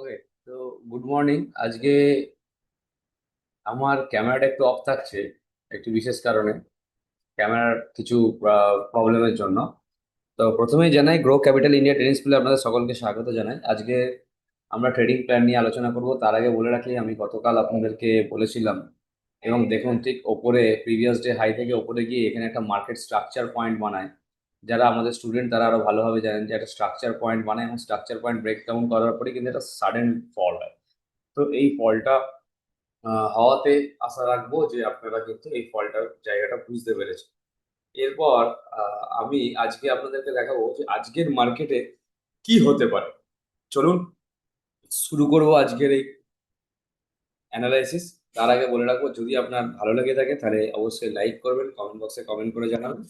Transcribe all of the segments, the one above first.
ওকে তো good morning আজকে আমার ক্যামেরাটা একটু অফ থাকছে, একটি বিশেষ কারণে। ক্যামেরার কিছু প্রবলেমের জন্য। তো প্রথমেই জানাই গ্রো ক্যাপিটাল ইন্ডিয়া ট্রেনিং স্কুলে আপনাদের সকলকে স্বাগত জানাই। আজকে আমরা ট্রেডিং প্ল্যান নিয়ে আলোচনা করব। তার আগে বলে রাখি, আমি গতকাল আপনাদেরকে বলেছিলাম, এবং দেখুন ঠিক ওপরে প্রিভিয়াস ডে হাই থেকে ওপরে গিয়ে এখানে একটা মার্কেট স্ট্রাকচার পয়েন্ট বানায়। যারা আমাদের স্টুডেন্ট তারা আরও ভালোভাবে জানেন যে একটা স্ট্রাকচার পয়েন্ট বানায় এবং স্ট্রাকচার পয়েন্ট ব্রেক ডাউন করার পরে কিন্তু একটা সাডেন ফল হয়। তো এই ফলটা হওয়াতে আশা রাখব যে আপনারা কিন্তু এই ফলটার জায়গাটা বুঝতে পেরেছেন। এরপর আমি আজকে আপনাদেরকে দেখাবো যে আজকের মার্কেটে কি হতে পারে। চলুন, শুরু করব আজকের এই অ্যানালাইসিস তার আগে বলে রাখব, যদি আপনার ভালো লেগে থাকে তাহলে অবশ্যই লাইক করবেন কমেন্ট বক্সে কমেন্ট করে জানাবেন।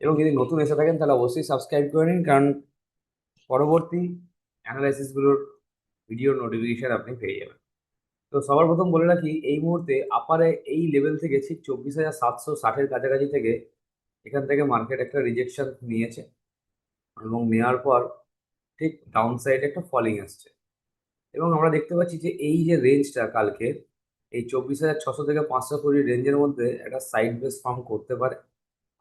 এবং যদি নতুন এসে থাকেন, তাহলে অবশ্যই সাবস্ক্রাইব করে নিন। কারণ পরবর্তী অ্যানালাইসিসগুলোর ভিডিও নোটিফিকেশন আপনি পেয়ে যাবেন। তো সবার প্রথম বলে রাখি, এই মুহূর্তে আপারে এই লেভেল থেকে ঠিক চব্বিশ হাজার সাতশো ষাটের কাছাকাছি থেকে এখান থেকে মার্কেট একটা রিজেকশন নিয়েছে এবং নেওয়ার পর ঠিক ডাউন সাইডে একটা ফলিং আসছে। এবং আমরা দেখতে পাচ্ছি যে এই যে রেঞ্জটা কালকে, এই চব্বিশ হাজার ছশো থেকে পাঁচশো কুড়ি রেঞ্জের মধ্যে একটা সাইড বেস ফর্ম করতে পারে।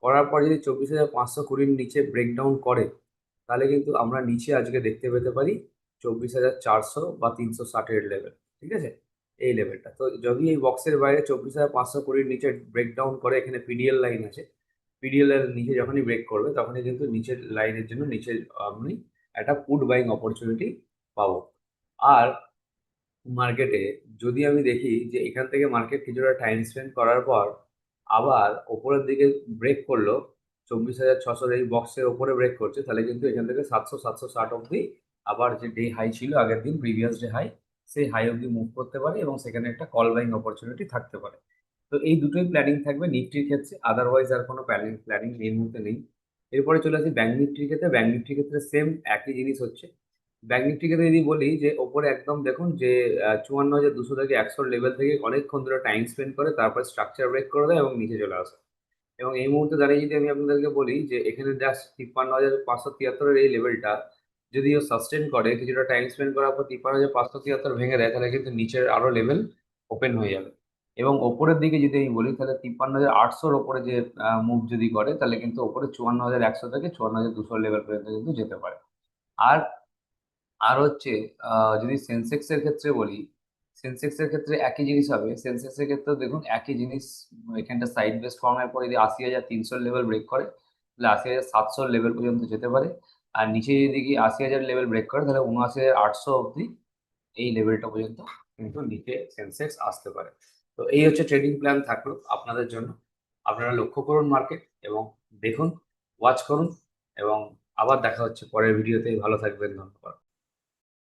করার পর যদি চব্বিশ হাজার পাঁচশো কুড়ির নিচে ব্রেকডাউন করে, তাহলে কিন্তু আমরা নিচে আজকে দেখতে পেতে পারি চব্বিশ হাজার চারশো বা তিনশো ষাটের লেভেল ঠিক আছে? এই লেভেলটা তো যদি এই বক্সের বাইরে চব্বিশ হাজার পাঁচশো কুড়ির নিচে ব্রেকডাউন করে, এখানে পিডিএল লাইন আছে পিডিএল এর নিচে যখনই ব্রেক করবে, তখনই কিন্তু নিচের লাইনের জন্য নিচে আপনি একটা পুট বাইং অপরচুনিটি পাবো। আর মার্কেটে যদি আমি দেখি যে এখান থেকে মার্কেট কিছুটা টাইম স্পেন্ড করার পর আবার ওপরের দিকে ব্রেক করল, চব্বিশ হাজার ছশোর এই বক্সের ওপরে ব্রেক করছে, তাহলে কিন্তু এখান থেকে সাতশো সাতশো ষাট অবধি আবার যে ডে হাই ছিল, আগের দিন প্রিভিয়াস ডে হাই সেই হাই অবধি মুভ করতে পারে এবং সেখানে একটা কল বাইং অপরচুনিটি থাকতে পারে। তো এই দুটোই প্ল্যানিং থাকবে নিফটির ক্ষেত্রে আদারওয়াইজ আর কোনো প্ল্যানিং প্ল্যানিং এই মুহূর্তে নেই। এরপরে চলে আসি ব্যাঙ্ক নিফটির ক্ষেত্রে ব্যাঙ্ক নিফটির ক্ষেত্রে সেম একই জিনিস হচ্ছে ব্যাঙ্ক নিফটি যদি বলি যে ওপরে একদম দেখুন যে চুয়ান্ন হাজার দুশো থেকে একশোর লেভেল থেকে অনেকক্ষণ ধরে টাইম স্পেন্ড করে, তারপর স্ট্রাকচার ব্রেক করে দেয় এবং নিচে চলে আসে। এবং এই মুহূর্তে দাঁড়িয়ে যদি আমি আপনাদেরকে বলি যে, এখানে জাস্ট তিপ্পান্ন হাজার পাঁচশো তিয়াত্তরের এই লেভেলটা যদি ও সাস্টেন করে, কিছুটা টাইম স্পেন্ড করার পর তিপ্পান্ন হাজার পাঁচশো তিয়াত্তর ভেঙে দেয়, তাহলে কিন্তু নিচের আরও লেভেল ওপেন হয়ে যাবে। এবং ওপরের দিকে যদি আমি বলি, তাহলে তিপ্পান্ন হাজার আটশোর ওপরে যে মুভ যদি করে, তাহলে কিন্তু ওপরে চুয়ান্ন হাজার একশো থেকে চুয়ান্ন হাজার দুশো লেভেল পর্যন্ত কিন্তু যেতে পারে। আর আর হচ্ছে যদি সেন্সেক্সের ক্ষেত্রে বলি সেন্সেক্সের ক্ষেত্রে একই জিনিস হবে। সেন্সেক্সের ক্ষেত্রে দেখুন, একই জিনিস এখানটা সাইড বেস ফর্মের পর যদি আশি হাজার তিনশোর লেভেল ব্রেক করে, তাহলে আশি হাজার সাতশোর লেভেল পর্যন্ত যেতে পারে। আর নিচে যদি কি আশি হাজার লেভেল ব্রেক করে, তাহলে উনআশি হাজার আটশো অবধি এই লেভেলটা পর্যন্ত কিন্তু নিচে সেন্সেক্স আসতে পারে। তো এই হচ্ছে ট্রেডিং প্ল্যান থাকল আপনাদের জন্য। আপনারা লক্ষ্য করুন মার্কেট এবং দেখুন ওয়াচ করুন এবং আবার দেখা হচ্ছে পরের ভিডিওতে ভালো থাকবেন, ধন্যবাদ।